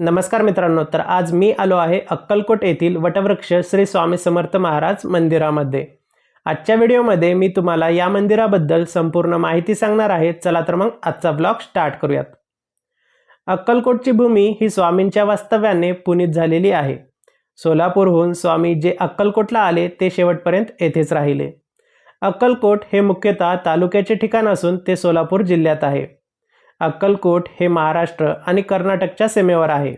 नमस्कार मित्रांनो तर आज मी आलो आहे अक्कलकोट येथील वटवृक्ष श्री स्वामी समर्थ महाराज मंदिरामध्ये. आजच्या व्हिडिओमध्ये मी तुम्हाला या मंदिराबद्दल संपूर्ण माहिती सांगणार आहे. चला तर मग आजचा ब्लॉग स्टार्ट करूयात. अक्कलकोटची भूमी ही स्वामींच्या वास्तव्याने पुनीत झालेली आहे. सोलापूरहून स्वामी जे अक्कलकोटला आले ते शेवटपर्यंत येथेच राहिले. अक्कलकोट हे मुख्यतः तालुक्याचे ठिकाण असून ते सोलापूर जिल्ह्यात आहे. अक्कलकोट हे महाराष्ट्र आणि कर्नाटकच्या सीमेवर आहे.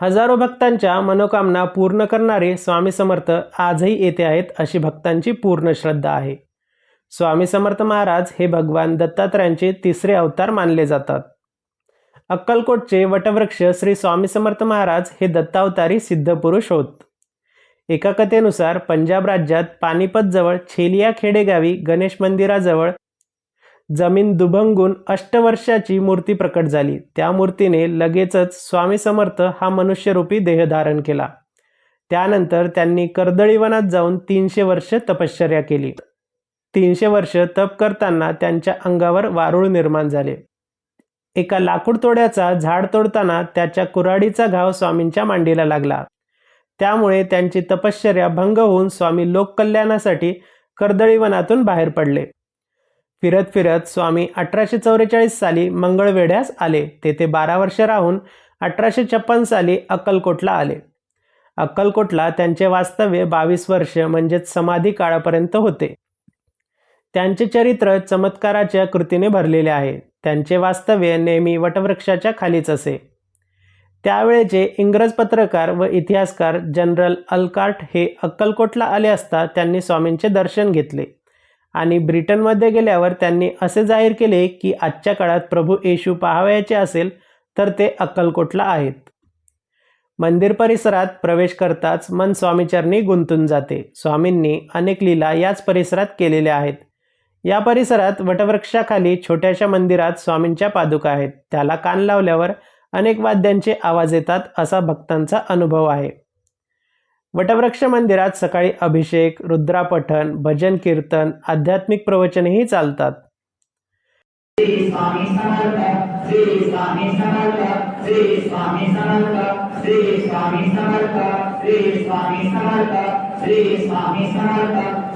हजारो भक्तांच्या मनोकामना पूर्ण करणारे स्वामी समर्थ आजही येथे आहेत अशी भक्तांची पूर्ण श्रद्धा आहे. स्वामी समर्थ महाराज हे भगवान दत्तात्रयांचे तिसरे अवतार मानले जातात. अक्कलकोटचे वटवृक्ष श्री स्वामी समर्थ महाराज हे दत्तावतारी सिद्धपुरुष होत. एका कथेनुसार पंजाब राज्यात पानिपतजवळ छेलिया खेडेगावी गणेश मंदिराजवळ जमीन दुभंगून अष्टवर्षाची मूर्ती प्रकट झाली. त्या मूर्तीने लगेचच स्वामी समर्थ हा मनुष्यरूपी देह धारण केला. त्यानंतर त्यांनी कर्दळीवनात जाऊन तीनशे वर्ष तपश्चर्या केली. तीनशे वर्ष तप करताना त्यांच्या अंगावर वारूळ निर्माण झाले. एका लाकूड तोड्याचा झाड तोडताना त्याच्या कुऱ्हाडीचा घाव स्वामींच्या मांडीला लागला. त्यामुळे त्यांची तपश्चर्या भंग होऊन स्वामी लोककल्याणासाठी कर्दळीवनातून बाहेर पडले. फिरत फिरत स्वामी अठराशे चौवेचाळीस साली मंगळवेढ्यास आले. तेथे बारा वर्ष राहून अठराशे छप्पन साली अक्कलकोटला आले. अक्कलकोटला त्यांचे वास्तव्य बावीस वर्ष म्हणजेच समाधी काळापर्यंत होते. त्यांचे चरित्र चमत्काराच्या कृतीने भरलेले आहे. त्यांचे वास्तव्य नेहमी वटवृक्षाच्या खालीच असे. त्यावेळेचे इंग्रज पत्रकार व इतिहासकार जनरल अल्कार्ट हे अक्कलकोटला आले असता त्यांनी स्वामींचे दर्शन घेतले. आणि ब्रिटनमध्ये गेल्यावर त्यांनी असे जाहीर केले की आजच्या काळात प्रभू येशू पाहावयाचे असेल तर ते अक्कलकोटला आहेत. मंदिर परिसरात प्रवेश करताच मन स्वामीचरणी गुंतून जाते. स्वामींनी अनेक लीला याच परिसरात केलेल्या आहेत. या परिसरात वटवृक्षाखाली छोट्याशा मंदिरात स्वामींच्या पादुका आहेत. त्याला कान लावल्यावर अनेक वाद्यांचे आवाज येतात असा भक्तांचा अनुभव आहे. वटवृक्ष मंदिरात सकाळी अभिषेक रुद्रापठण भजन कीर्तन आध्यात्मिक प्रवचनही चालतात. श्री स्वामी समर्थ श्री स्वामी समर्थ श्री स्वामी समर्थ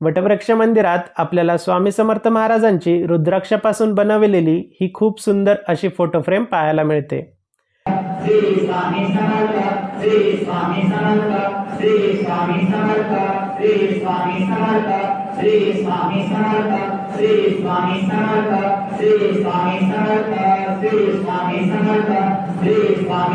वटवृक्ष मंदिरात आपल्याला स्वामी समर्थ महाराजांची रुद्राक्षापासून बनवलेली ही खूप सुंदर अशी फोटो फ्रेम पाहायला मिळते. श्री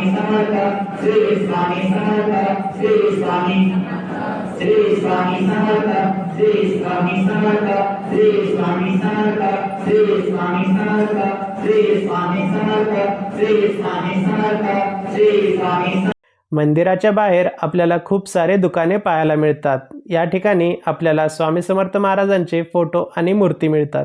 स्वामी समर्थ श्री स्वामी समर्थ श्री स्वामी श्री स्वामी समर्थ श्री स्वामी समर्थ श्री स्वामी समर्थ श्री स्वामी समर्थ श्री स्वामी समर्थ श्री स्वामी समर्थ श्री स्वामी मंदिराच्या बाहेर आपल्याला खूप सारे दुकाने पाहायला मिळतात. या ठिकाणी आपल्याला स्वामी समर्थ महाराजांचे फोटो आणि मूर्ती मिळतात.